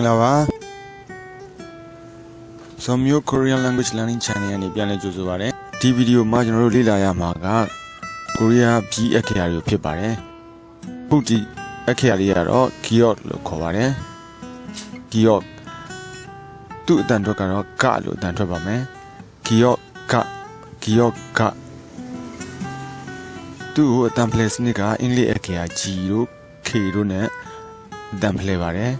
မင်္ဂလာပါ Somyo Korean Language Learning Channel ကနေပြန်လည်ကြိုဆိုပါရစေဒီဗီဒီယိုမှာကျွန်တော်တို့လေ့လာရမှာကကိုရီးယားပြည်အခရာတွေဖြစ်ပါတယ်ပုတ်ဒီအခရာလေးကတော့ Giok လို့ခေါ်ပါတယ် Giok သူ့အတန်ထွက်ကတော့ကလို့အတန်ထွက်ပါမယ် Giok က Giok ကသူ့ကိုအတန်ဖလဲစနစ်ကအင်္ဂလိပ်အခရာ G တို့ K တို့နဲ့အတန်ဖလဲပါတယ်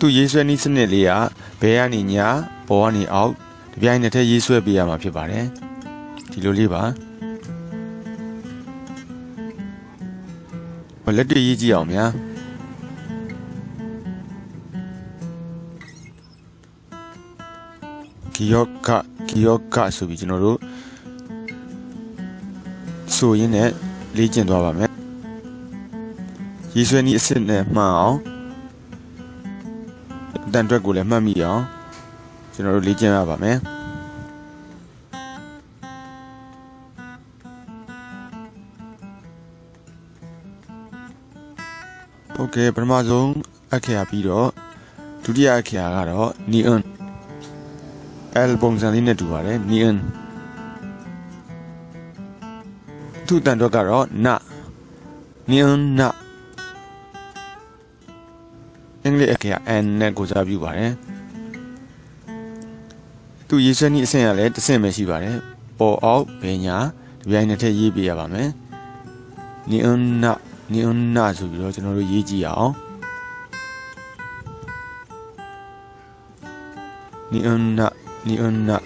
သူရေးဆွဲနည်းစနစ်လေးကဘဲကနေညာပေါ်ကနေအောက်တပြိုင်နက်တည်းရေးဆွဲပေးရမှာဖြစ်ပါတယ်ဒီလိုလေးပါလက်တွေ့ရေးကြည့်အောင်ဗျာဂီယောကဂီယောကဆိုပြီးကျွန်တော်တို့ဆိုရင်းနဲ့လေ့ကျင့်သွားပါမယ်ရေးဆွဲနည်းအစစ်နဲ့မှန်အောင် အတန်အတွက်ကိုလည်းမှတ်မိအောင်ကျွန်တော်တို့လေ့ကျင့်ရပါမယ်ဟုတ်ကဲ့ပထမဆုံးအခရာပြီးတော့ဒုတိယအခရာကတော့ neon L ပုံစံလေးနဲ့တူပါတယ် neon သူ့တန်တော့ကတော့ na neon na င်္ဂလိပ်အခရာ n နဲ့ကိုစားပြုပါတယ်သူရေးဆွဲနည်းအဆင့်ရလည်းတစ်ဆင့်ပဲရှိပါတယ်ပေါ်အောက်ဘယ်ညာဒီပိုင်းနဲ့ထည့်ရေးပေးရပါမယ် neon na neon na ဆိုပြီးတော့ကျွန်တော်တို့ရေးကြည့်အောင် neon na neon na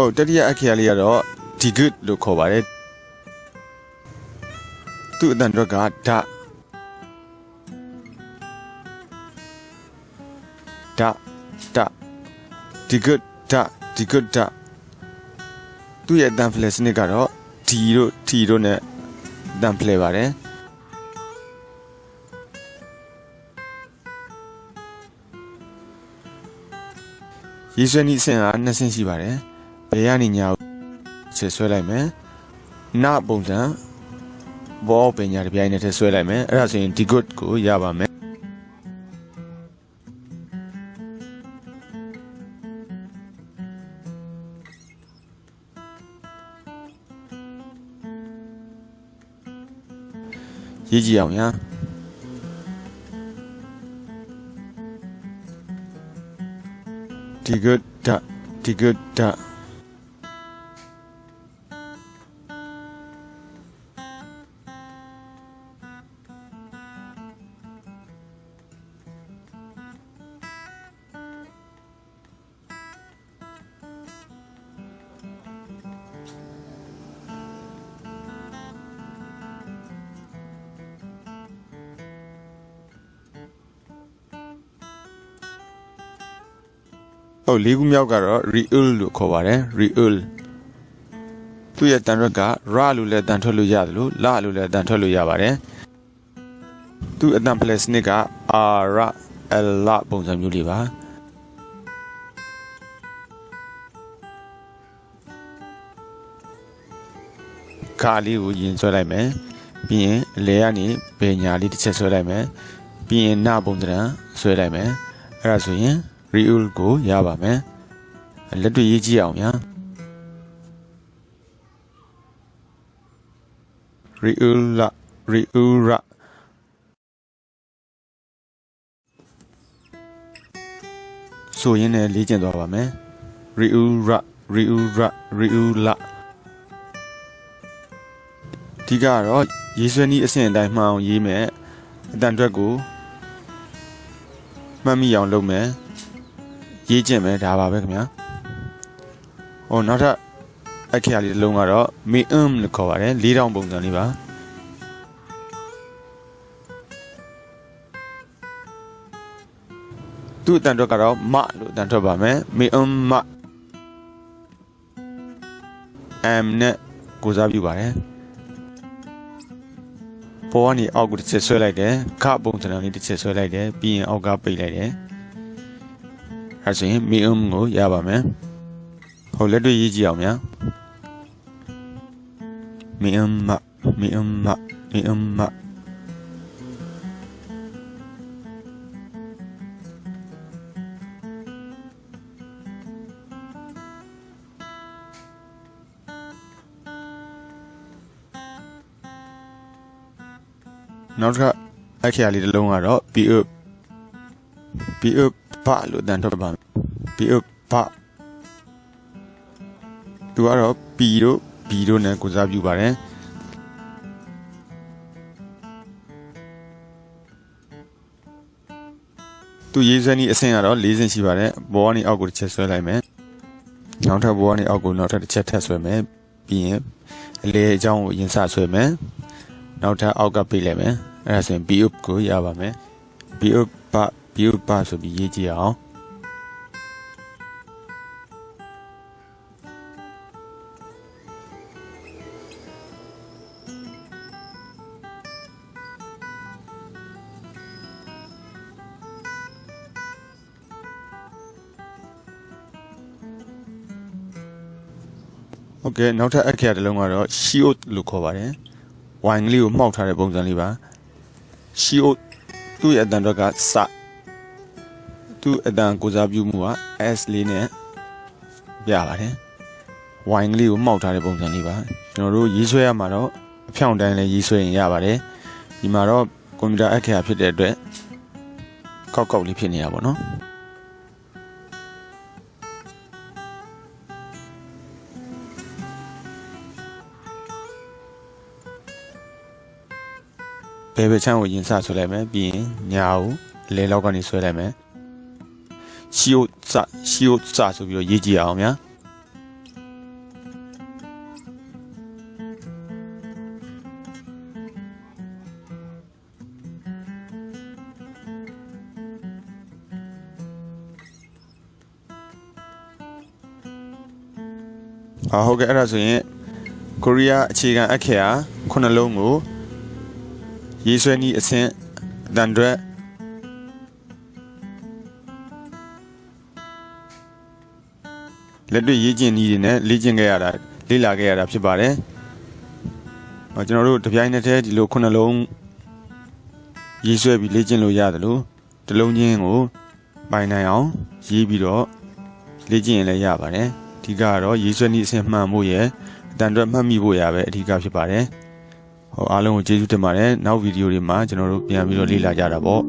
ဟုတ်တတိယအခရာလေးကတော့ the good လို့ခေါ်ပါတယ်သူ့အတန်တော့ကဓာဓာဓာ the good ဓာ the good ဓာသူ့ရဲ့အတန်ဖလဲစနစ်ကတော့ d တို့ t တို့နဲ့အတန်ဖလဲပါတယ်ရေးဆွဲနည်းအဆင့်ကနှစ်ဆင့်ရှိပါတယ် ဘယ်ကနေညာဆက်ဆွဲလိုက်မယ်နပုံစံဘောပညာတစ်ပြိုင်နဲ့ထည့်ဆွဲလိုက်မယ်အဲ့ဒါဆိုရင်ဒီ good ကိုရပါမယ်ရေးကြည့်အောင်ညာဒီ good ဒါဒီ good ဒါ ဟုတ်လေးခုမြောက်ကတော့ reul လို့ခေါ်ပါတယ် reul သူ့ရဲ့တန်ရွက်က ra လို့လည်းတန်ထွက်လို့ရတယ်လို့ la လို့လည်းတန်ထွက်လို့ရပါတယ်သူ့အတန် plus နစ်က r l la ပုံစံမျိုးလေးပါခါလေးကိုရင်ဆွဲလိုက်မယ်ပြီးရင်အလဲကနေဘယ်ညာလေးတစ်ချက်ဆွဲလိုက်မယ်ပြီးရင်နပုံစံဆွဲလိုက်မယ်အဲ့ဒါဆိုရင် reul ကိုရပါမယ်လက်တွေ့ရေးကြည့်အောင်ညာ reul la reul ra ဆိုရင်းနဲ့လေ့ကျင့်သွားပါမယ် reul ra reul ra reul la ဒီကတော့ရေးဆွဲနည်းအဆင့်အတိုင်းမှန်အောင်ရေးမယ်အတန်အတွက်ကိုမှတ်မိအောင်လုပ်မယ် ရေးကျင့်မယ်ဒါပါပဲခင်ဗျာဟောနောက်ထပ်အခရာလေးတစ်လုံးကတော့ meum လို့ခေါ်ပါတယ်၄တောင်ပုံစံလေးပါသူ့အတန်ထွက်ကတော့မလို့အတန်ထွက်ပါမယ် meum မ M နဲ့ကိုစားပြုပါတယ်ပေါ်ကနေအောက်ကိုတစ်ချက်ဆွဲလိုက်တယ်ခပုံစံလေးတစ်ချက်ဆွဲလိုက်တယ်ပြီးရင်အောက်ကပိတ်လိုက်တယ် အဲဆိုရင် minimum ကိုရပါမယ်ဟိုလက်တွေ့ရေးကြည့်အောင်ဗျာ minimum minimum minimum နောက်တစ်ခါအခရာလေးတစ်လုံးကတော့ be up be up ဘာလို့တန်တော့ပါ be up ဘာသူကတော့ b တို့ b တို့နဲ့ကိုစားပြုပါတယ်သူရေးဆွဲနည်းအဆင့်ကတော့၄ဆင့်ရှိပါတယ်ဘောကနေအောက်ကိုတစ်ချက်ဆွဲလိုက်မယ်နောက်ထပ်ဘောကနေအောက်ကိုနောက်ထပ်တစ်ချက်ထပ်ဆွဲမယ်ပြီးရင်အလေအကြောင်းကိုရင်စဆွဲမယ်နောက်ထပ်အောက်ကပိတ်လိုက်မယ်အဲ့ဒါဆိုရင် b up ကိုရပါမယ် b up ပ b up ပဆိုပြီးရေးကြည့်အောင်ဟုတ်ကဲ့နောက်ထပ်အခရာတစ်လုံးကတော့ shield လို့ခေါ်ပါတယ်ဝိုင်ကလေးကိုမှောက်ထားတဲ့ပုံစံလေးပါ shield သူ့ရဲ့အတန်တော့ကစ သူ့အတန်ကိုစားပြုမှုက S လေးနဲ့ပြပါတယ်ဝိုင်ကလေးကိုမှောက်ထားတဲ့ပုံစံလေးပါကျွန်တော်တို့ရေးဆွဲရမှာတော့အဖြောင့်တိုင်းလည်းရေးဆွဲရင်ရပါတယ်ဒီမှာတော့ကွန်ပျူတာအခရာဖြစ်တဲ့အတွက်ကောက်ကောက်လေးဖြစ်နေတာပေါ့နော်ဘယ်ဘက်ချမ်းကိုရင်စဆွဲလိုက်မယ်ပြီးရင်ညာကိုအလဲလောက်ကနေဆွဲလိုက်မယ် ရှီယိုစရှီယိုစဆိုပြီးတော့ရေးကြည့်အောင်ဗျာအာဟုတ်ကဲ့အဲ့ဒါဆိုရင်ကိုရီးယားအခြေခံအခရာခုနှလုံးကိုရေးဆွဲနည်းအဆင့်အတန်တွက် လက်တွေ့ရေးကျင့်နည်းတွေနဲ့လေ့ကျင့်ခဲ့ရတာလေ့လာခဲ့ရတာဖြစ်ပါတယ်။ဟောကျွန်တော်တို့တပြိုင်နက်တည်းဒီလိုခုနှလုံးရေးဆွဲပြီးလေ့ကျင့်လို့ရတယ်လို့တလုံးချင်းကိုပိုင်နိုင်အောင်ရေးပြီးတော့လေ့ကျင့်ရင်လည်းရပါတယ်။အဓိကကတော့ရေးဆွဲနည်းအဆင့်မှန်ဖို့ရယ်အတန်တွက်မှတ်မိဖို့ရပဲအဓိကဖြစ်ပါတယ်။ဟောအားလုံးကိုကျေးဇူးတင်ပါတယ်နောက်ဗီဒီယိုတွေမှာကျွန်တော်တို့ပြန်ပြီးတော့လေ့လာကြတာပေါ့